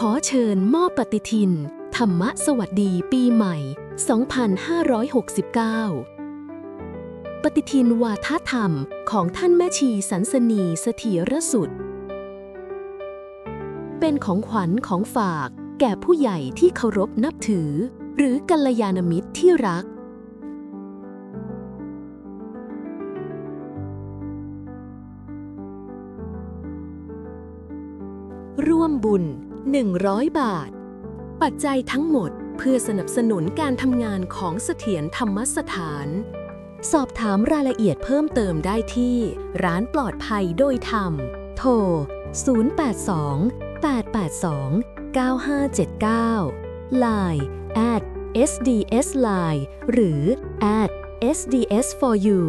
ขอเชิญมอบปฏิทิน ธรรมะสวัสดีปีใหม่ 2569 ปฏิทินวาทธรรมของท่านแม่ชีสันสนีเสถียรสุด เป็นของขวัญของฝากแก่ผู้ใหญ่ที่เคารพนับถือ หรือกัลยาณมิตรที่รักร่วมบุญ 100 บาท ปัจจัยทั้งหมดเพื่อสนับสนุนการทำงานของเสถียรธรรมสถาน สอบถามรายละเอียดเพิ่มเติมได้ที่ ร้านปลอดภัยโดยธรรม โทร 082 882 9579 Line at sds line หรือ at sds for you